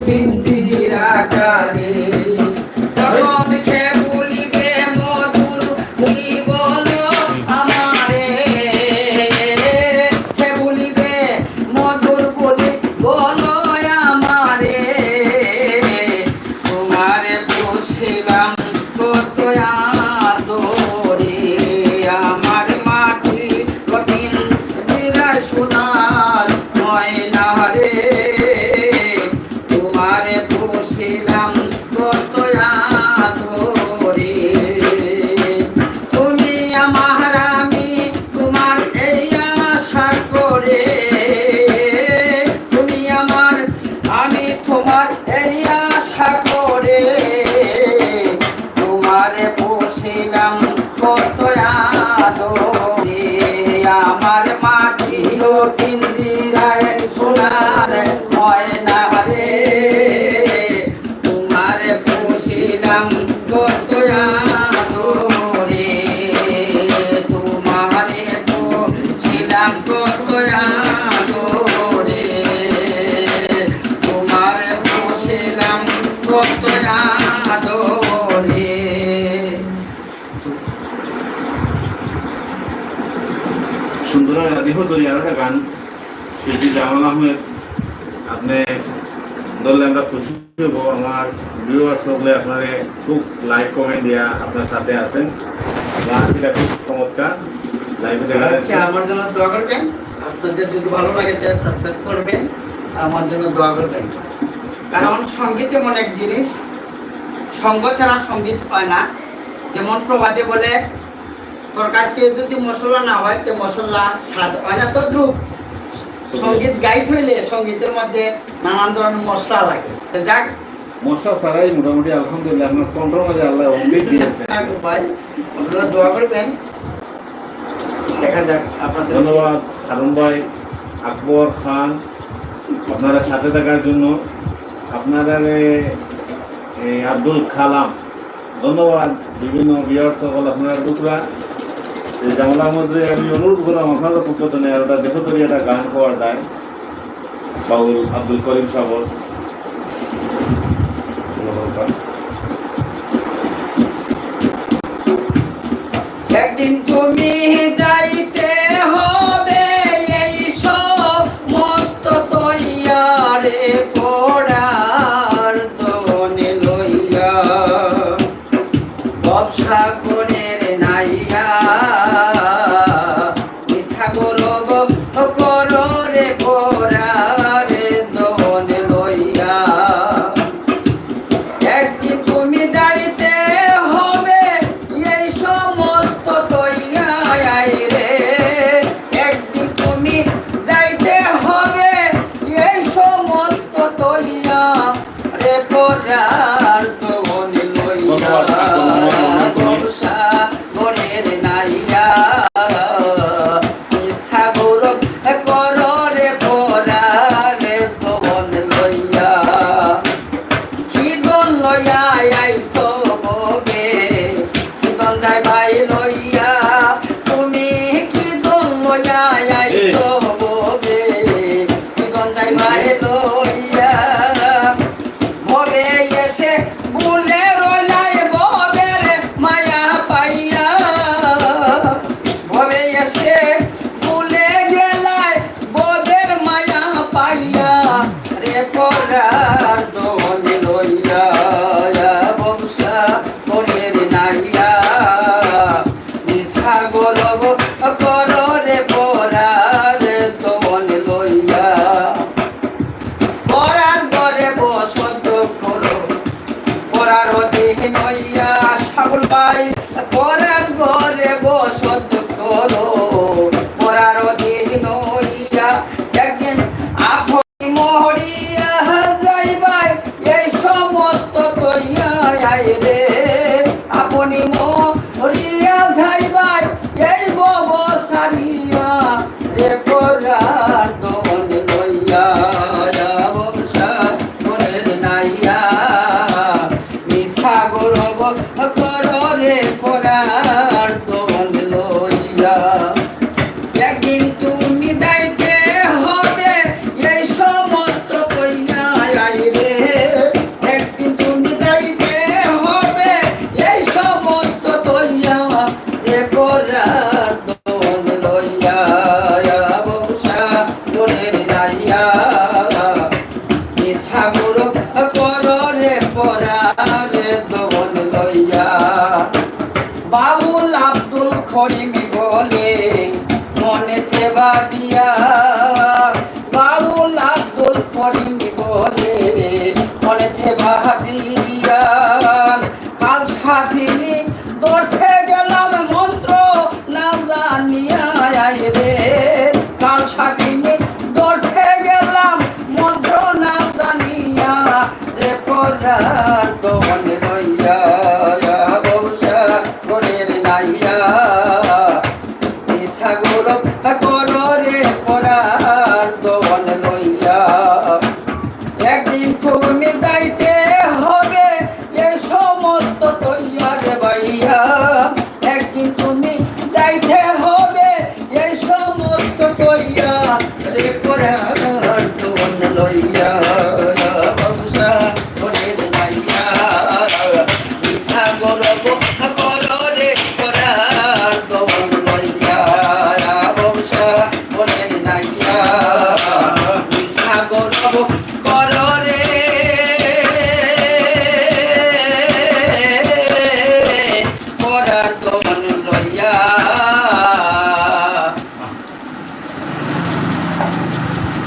পিন্দিরা কালে তখন খে আর একটা গান। শিল্পী জামাল আহমেদ আপনি ধরলে আমরা খুশি হব। আমার ভিউয়ার্স হলে আপনারে খুব লাইক কমেন্ট দিয়া আপনার সাথে আছেন। গানটা খুব চমৎকার। লাইভে দেখা যাচ্ছে। আচ্ছা আমার জন্য দোয়া করবেন। আপনাদের যদি ভালো লাগে তাহলে সাবস্ক্রাইব করবেন। আমার জন্য দোয়া করবেন। কারণ সংগীত এমন এক জিনিস। সঙ্গ ছাড়া সংগীত হয় না। যেমন প্রবাদে বলে তরকারিতে যদি মশলা না হয় তো মশলা স্বাদ হয় না তো দ্রুপ। সংগীত গাইতে হইলে সঙ্গীতের মধ্যে নানান ধরনের মশলা লাগে। যাক। মশলা ছাড়াই মোটামুটি আলহামদুলিল্লাহ আপনার কন্ট্রোল মাঝে আল্লাহ অমৃত দিয়েছে। উপায় আপনারা দোয়া করবেন। দেখা যাক আপনাদের ধন্যবাদ হারুন ভাই আকবর খান আপনারা সাথে থাকার জন্য। আপনারা এই আব্দুল কালাম। ধন্যবাদ বিভিন্ন বিয়ার সকল আপনারা টুকরা এই জানলার মধ্যে আমি অনুরোধ করলাম, আপনাদের পক্ষ থেকে আর ওটা দেখো তরি একটা গান পাওয়া যায় বাউল আব্দুল করিম সাবর একদিন তুমি যাইতে babado.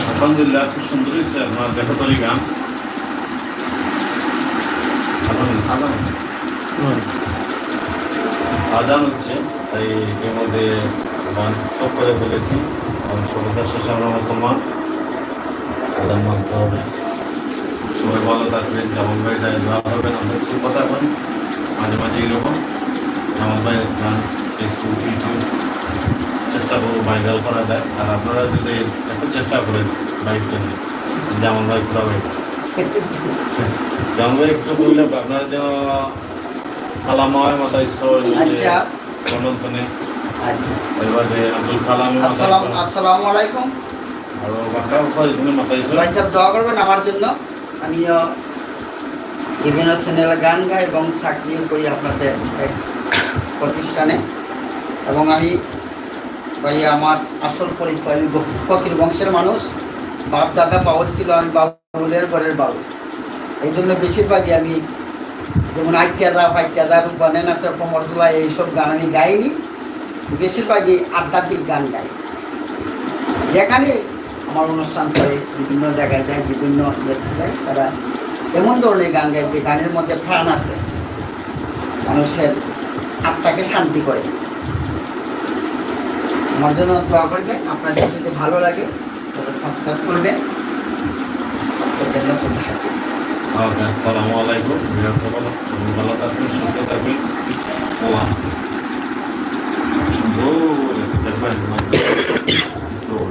আলহামদুলিল্লাহ, খুব সুন্দর হয়েছে আপনার দেখাতলি গান। আদান- হচ্ছে, তাই এর মধ্যে গান স্টপ করে ফেলেছি। কারণ সভ্যতার শেষে আমরা মুসলমান। আদান মানতে হবে। সবাই ভালো থাকবেন, যেমন ভাই, যাই দোয়া করবেন আমরা কিছু কথা এখন মাঝে মাঝে এরকম। যেমন ভাই গান ফেসবুক ইউটিউব চেষ্টা করব ভাইরাল করা যায়। আর আপনারা যদি একটু চেষ্টা করেন বাইক জন্য যেমন ভাই পুরা ভাই যেমন ভাই কিছু করলে আপনারা যেন কালাময় মাথা ঈশ্বর আচ্ছা। মনন্তনে আচ্ছা। এবারে আব্দুল কালাম আসসালাম আলাইকুম। আর বাক্কা কয়েকজনের মাথা ঈশ্বর ভাই সাহেব দোয়া করবেন আমার জন্য। আমিও বিভিন্ন চ্যানেলে গান গাই এবং চাকরিও করি আপনাদের। প্রতিষ্ঠানে। এবং আমি ভাই, আমার আসল পরিচয়, আমি ফকির বংশের মানুষ। বাপ, দাদা, বাউল ছিল, আমি বাউলের ঘরের বাউল। এই জন্য বেশিরভাগই আমি যেমন আইটিয়াদা, ফাইটিয়াদা রূপানেন আছে কমরদুলা এইসব গান আমি গাইনি। বেশিরভাগই আধ্যাত্মিক গান গাই। যেখানে আমার অনুষ্ঠান করে, বিভিন্ন জায়গায় যায়, বিভিন্ন ইয়েতে যায়, তারা এমন ধরনের গান গায় যে গানের মধ্যে প্রাণ আছে। মানুষের আত্মাকে শান্তি করে। আমার জন্য দোয়া করবে আপনাদের যদি ভালো লাগে তবে সাবস্ক্রাইব করবে সুস্থ থাকবেন। ও সুন্দর